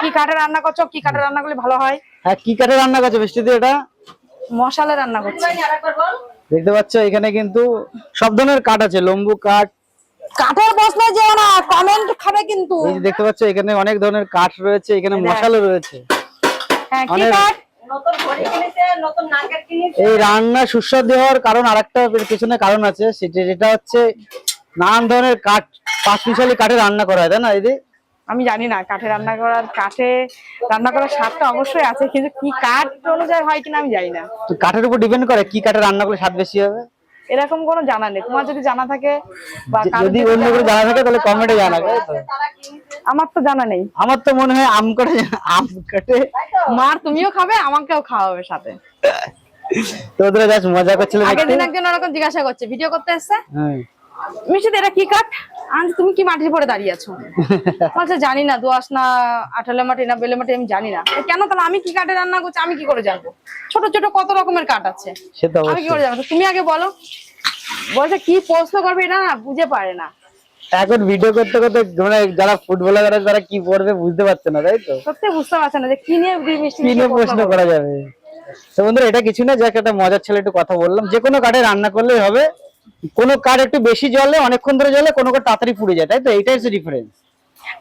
কি কাঠে রান্না করছ? কি কাঠে রান্না করলে ভালো হয়? হ্যাঁ কি কাঠে রান্না করছ? বৃষ্টিতে এটা? মশালে রান্না করছি। দেখতে পাচ্ছ এখানে কিন্তু সব ধরনের কাঠ আছে লম্বু কাঠ। কাঠের বসলে যেও না কমেন্ট খাবে কিন্তু। এই যে দেখতে পাচ্ছ এখানে অনেক ধরনের কাঠ রয়েছে এখানে মশালা রয়েছে। হ্যাঁ কি কাঠ? নতুন ঘড়ি কিনেছে নতুন নাকের কিনেছে। এই রান্না সুস্বাদু হওয়ার কারণ আরেকটা পেছনে কারণ আছে সেটা যেটা হচ্ছে নানান ধরনের কাঠ পাঁচ মিশালি কাঠে রান্না করা হয় তাই না দিদি? আমি জানি না কাঠে রান্না করার কাঠে রান্না করার স্বাদটা অবশ্যই আছে কিন্তু কি কাঠ অনুযায়ী হয় কিনা আমি জানি না। কাঠের উপর ডিপেন্ড করে কি কাঠে রান্না করলে স্বাদ বেশি হবে? এরকম কোনো জানা নেই তোমার যদি জানা থাকে বা যদি অন্য জানা থাকে তাহলে কমেন্টে জানাবে কিনেছে আমার তো জানা নেই। আমার তো মনে হয় আম কাঠে আম কাঠে মার তুমিও খাবে আমাকেও খাওয়াবে সাথে। তোদের জাস্ট মজা করছিল আগের দিন একজন ওরকম জিজ্ঞাসা করছে ভিডিও করতে এসছে? হ্যাঁ। মিষ্টি এটা কি কাঠ? আজ তুমি কি মাটির পরে দাঁড়িয়ে আছো? বলছে জানি না দোয়াশ না আঠালে মাটি না বেলে মাটি আমি জানি না। কেন তাহলে আমি কি কাঠে রান্না করছি আমি কি করে জানব? ছোট ছোট কত রকমের কাঠ আছে? আমি কি করে জানব? তুমি আগে বলো। বলছে কি প্রশ্ন করবে এটা না বুঝে পারে না। এখন ভিডিও করতে করতে মানে যারা ফুটবলার যারা তারা কি পড়বে বুঝতে পারছে না তাই তো? সত্যি বুঝতে পারছে না যে কি নিয়ে মিষ্টি কি নিয়ে প্রশ্ন প্রশ্ন করা যাবে? তো বন্ধুরা এটা কিছু না যাক একটা মজার ছেলে একটু কথা বললাম। যে কোনো কাঠে রান্না করলেই হবে। কোনো কাঠ একটু বেশি জলে অনেকক্ষণ ধরে জলে কোনো কাঠ তাড়াতাড়ি পুড়ে যায় তাই তো? এইটাই হচ্ছে ডিফারেন্স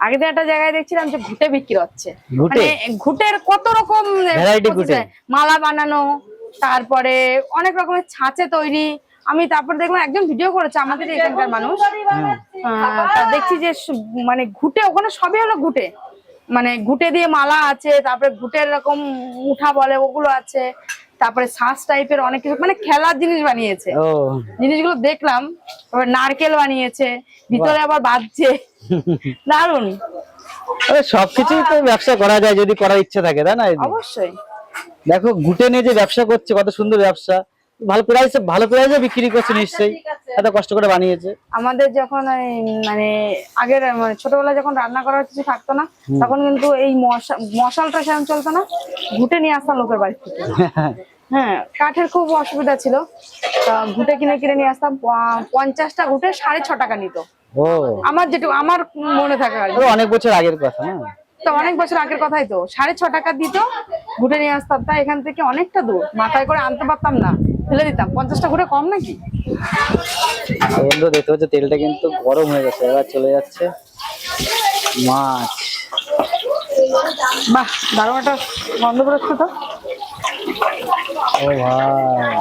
আগে দিন একটা জায়গায় দেখছিলাম যে ঘুটে বিক্রি হচ্ছে। মানে ঘুটের কত রকম process ঘুঁটে। আছে। মালা বানানো তারপরে অনেক রকমের ছাঁচে তৈরি। আমি তারপর দেখলাম একজন ভিডিও করেছে আমাদের এখানকার মানুষ। দেখছি যে মানে ঘুটে ওখানে সবই হলো ঘুটে। মানে ঘুটে দিয়ে মালা আছে তারপরে ঘুটের এরকম মুঠা বলে ওগুলো আছে। তারপরে শ্বাস টাইপের অনেক কিছু মানে খেলার জিনিস বানিয়েছে। ও। জিনিসগুলো দেখলাম তারপর নারকেল বানিয়েছে ভিতরে আবার বাঁধছে দারুণ সবকিছুই তো ব্যবসা করা যায় যদি করার ইচ্ছা থাকে তাই না? অবশ্যই। দেখো ঘুটে নিয়ে যে ব্যবসা করছে কত সুন্দর ব্যবসা। ভালো প্রাইসে ভালো প্রাইসে বিক্রি করছে নিশ্চয়ই। এত কষ্ট করে বানিয়েছে। আমাদের যখন মানে আগের মানে ছোটবেলায় যখন রান্না করার কিছু থাকতো না তখন কিন্তু এই মশালটা সেরকম চলতো না ঘুটে নিয়ে আসতাম লোকের বাড়ি থেকে। হ্যাঁ কাঠের খুব অসুবিধা ছিল। তা ঘুটে কিনে কিনে নিয়ে আসতাম পঞ্চাশটা ঘুটে সাড়ে ছ টাকা নিত। আমার যেটুকু আমার মনে থাকে। তো অনেক বছর আগের কথা না? তো অনেক বছর আগের কথাই তো। সাড়ে ছ টাকা দিত ঘুটে নিয়ে আসতাম। তাই এখান থেকে অনেকটা দূর মাথায় করে আনতে পারতাম না। ফেলে দিতাম। পঞ্চাশটা ঘুরে কম নাকি? বন্ধু দেখতে পাচ্ছ তেলটা কিন্তু গরম হয়ে গেছে এবার চলে যাচ্ছে মাছ। বাহ দারুণ একটা গন্ধ বেরোচ্ছে তো। ও ভাই।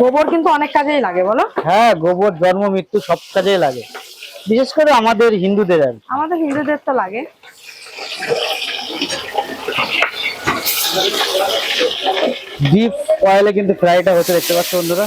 গোবর কিন্তু অনেক কাজেই লাগে বলো? হ্যাঁ গোবর জন্ম মৃত্যু সব কাজেই লাগে। বিশেষ করে আমাদের হিন্দুদের আর আমাদের হিন্দুদের তো লাগে। ডিপ অয়েলে কিন্তু ফ্রাইটা হতে দেখতে পাচ্ছ বন্ধুরা?